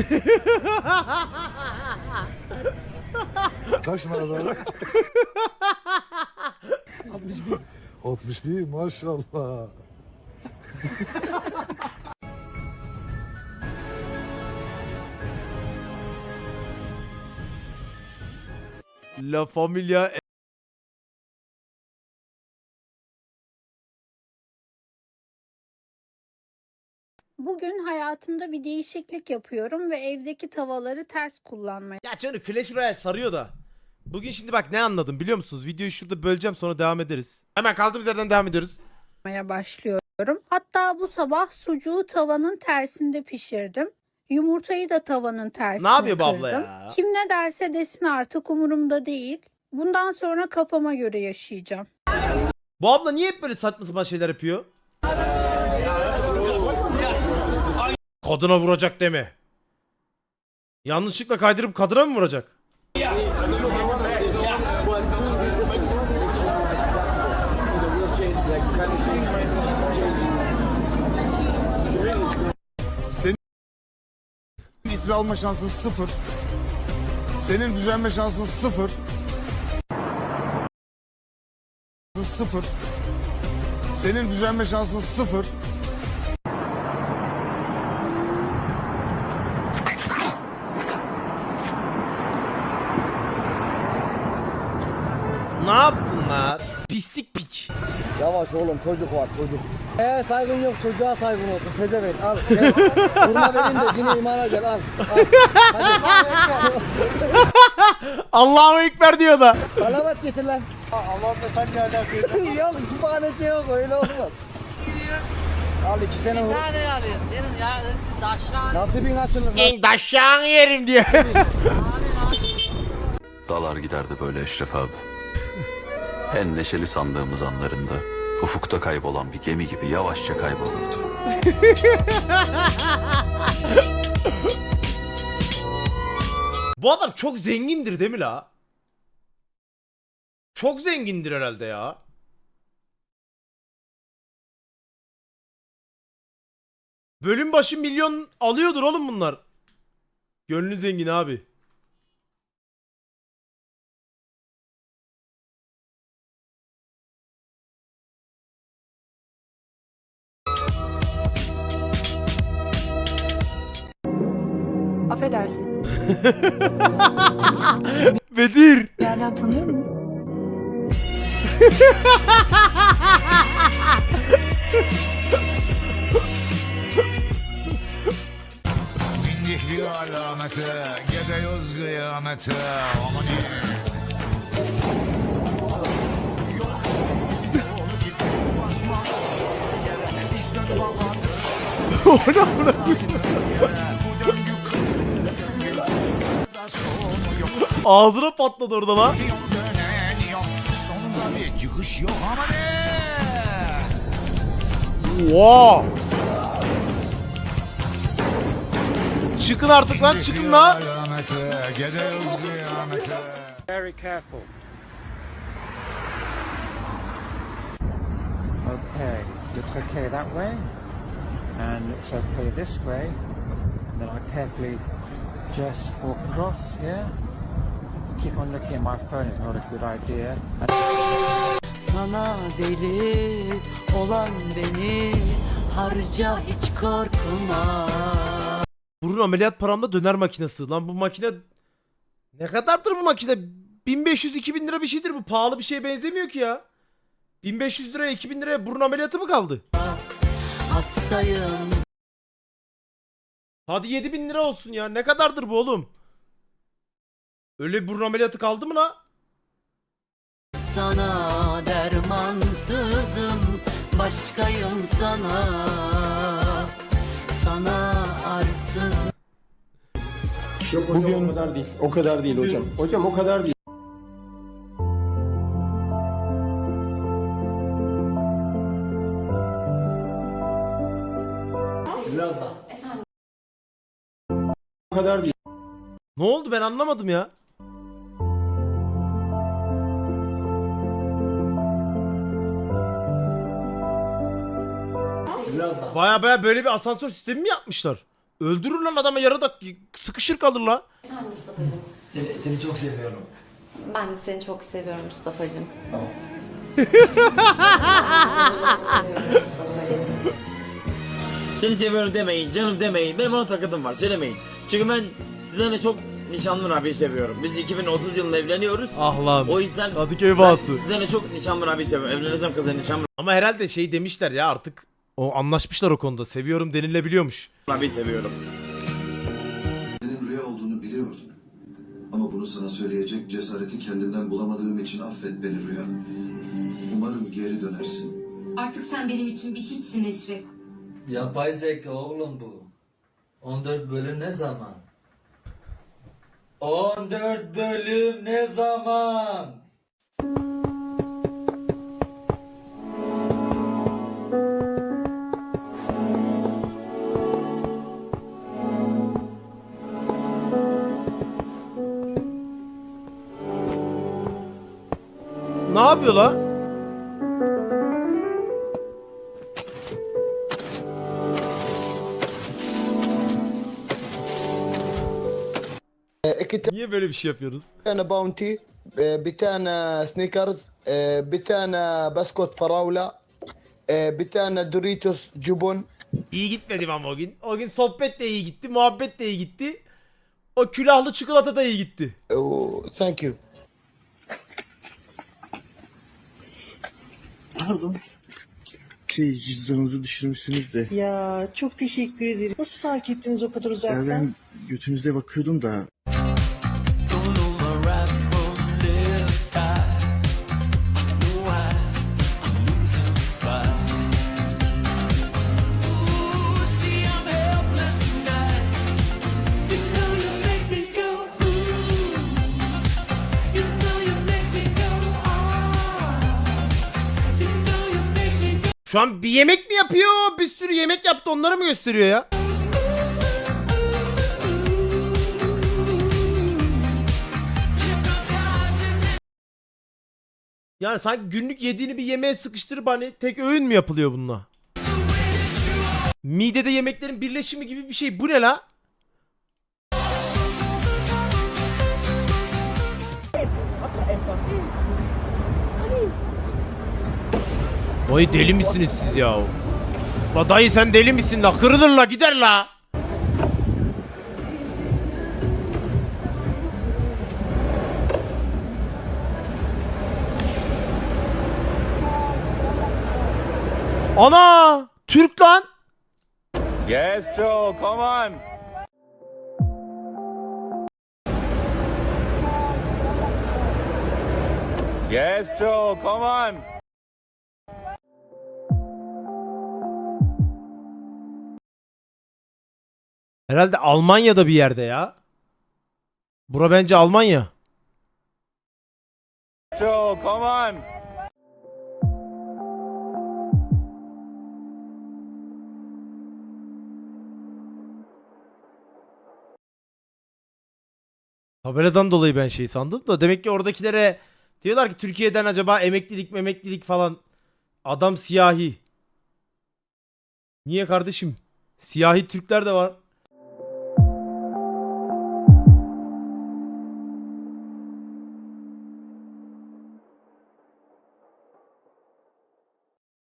Kaç numarada var? 61. 61 maşallah. La Familia Bugün hayatımda bir değişiklik yapıyorum ve evdeki tavaları ters kullanmaya Ya canım Clash Royale sarıyor da. Bugün şimdi bak ne anladım biliyor musunuz? Videoyu şurada böleceğim sonra devam ederiz. Hemen kaldığımız yerden devam ediyoruz. başlıyorum. Hatta bu sabah sucuğu tavanın tersinde pişirdim. Yumurtayı da tavanın tersine Ne yapıyor bu kırdım. abla ya? Kim ne derse desin artık umurumda değil. Bundan sonra kafama göre yaşayacağım. Bu abla niye hep böyle saçma sapan şeyler yapıyor? Kadına vuracak deme. Yanlışlıkla kaydırıp kadına mı vuracak? İsmi alma şansın sıfır. Senin düzelme şansın sıfır. Sıfır. Senin düzelme şansın sıfır. Yavaş oğlum çocuk var çocuk. Eğer saygın yok çocuğa saygın olsun. Pezevenk al. Gel. Vurma vereyim de dine imana gel al. al. Allahu Ekber diyor da. Salavat getir lan. Allah da sen nereden kıydın? yok sübhaneke yok öyle olmaz. Al iki tane vur. tane alıyorum. Senin ya de aşağı. Nasibin açılır lan. En daşağını yerim diyor. Dalar giderdi böyle Eşref abi. En neşeli sandığımız anlarında ufukta kaybolan bir gemi gibi yavaşça kaybolurdu. Bu adam çok zengindir değil mi la? Çok zengindir herhalde ya. Bölüm başı milyon alıyordur oğlum bunlar. Gönlü zengin abi. Affedersin. Bedir. Bir yerden tanıyor musun? Bindik bir alamete, gidiyoruz kıyamete. Aman Ağzına patladı orada lan. Oha. Çıkın artık lan çıkın lan. Very careful. Okay, looks okay that way, and looks okay this way. And then I carefully just walk across here. Keep on looking at my phone is not a good idea. Sana deli olan beni harca hiç korkma. Burun ameliyat paramda döner makinesi. Lan bu makine ne kadardır bu makine? 1500-2000 lira bir şeydir bu. Pahalı bir şeye benzemiyor ki ya. 1500 liraya 2000 liraya burun ameliyatı mı kaldı? Hastayım Hadi 7000 lira olsun ya. Ne kadardır bu oğlum? Öyle bir burun ameliyatı kaldı mı la? sana dermansızım başkayım sana sana arsız Bugün o kadar değil. O kadar değil hocam. Hocam o kadar değil. O kadar değil. Ne oldu ben anlamadım ya. Baya baya böyle bir asansör sistemi mi yapmışlar? Öldürür lan adama yarıda sıkışır kalır la. Seni, seni çok seviyorum. Ben de seni çok seviyorum Mustafa'cığım. Seni seviyorum demeyin, canım demeyin. Benim ona takıntım var, söylemeyin. Çünkü ben sizden de çok nişanlı abi seviyorum. Biz 2030 yılında evleniyoruz. Ah lan. O yüzden Kadıköy ben bağısı. sizden de çok nişanlı abi seviyorum. Evleneceğim kızla nişanlı Ama herhalde şey demişler ya artık o anlaşmışlar o konuda. Seviyorum denilebiliyormuş. abi seviyorum. Senin rüya olduğunu biliyordum. Ama bunu sana söyleyecek cesareti kendimden bulamadığım için affet beni rüya. Umarım geri dönersin. Artık sen benim için bir hiçsin Eşref. Yapay zeka oğlum bu. 14 bölüm ne zaman? 14 bölüm ne zaman? Ne yapıyor la? E, Niye böyle bir şey yapıyoruz? Bir tane bounty, e, bir tane sneakers, e, bir tane baskot farawla, e, bir tane Doritos cubun. İyi gitmedim ama o gün. O gün sohbet de iyi gitti, muhabbet de iyi gitti. O külahlı çikolata da iyi gitti. Oo, thank you. Şey cüzdanınızı düşürmüşsünüz de. Ya çok teşekkür ederim. Nasıl fark ettiniz o kadar Ya uzaktan? ben götünüze bakıyordum da. Şu an bir yemek mi yapıyor? Bir sürü yemek yaptı onları mı gösteriyor ya? Yani sanki günlük yediğini bir yemeğe sıkıştırıp hani tek öğün mü yapılıyor bununla? Midede yemeklerin birleşimi gibi bir şey. Bu ne la? Vay deli misiniz siz ya? La dayı sen deli misin la? Kırılır la gider la. Ana! Türk lan. Yes Joe, come on. Yes Joe, come on. Herhalde Almanya'da bir yerde ya. Bura bence Almanya. Joe, come on. Tabeladan dolayı ben şey sandım da demek ki oradakilere diyorlar ki Türkiye'den acaba emeklilik memeklilik falan adam siyahi. Niye kardeşim? Siyahi Türkler de var.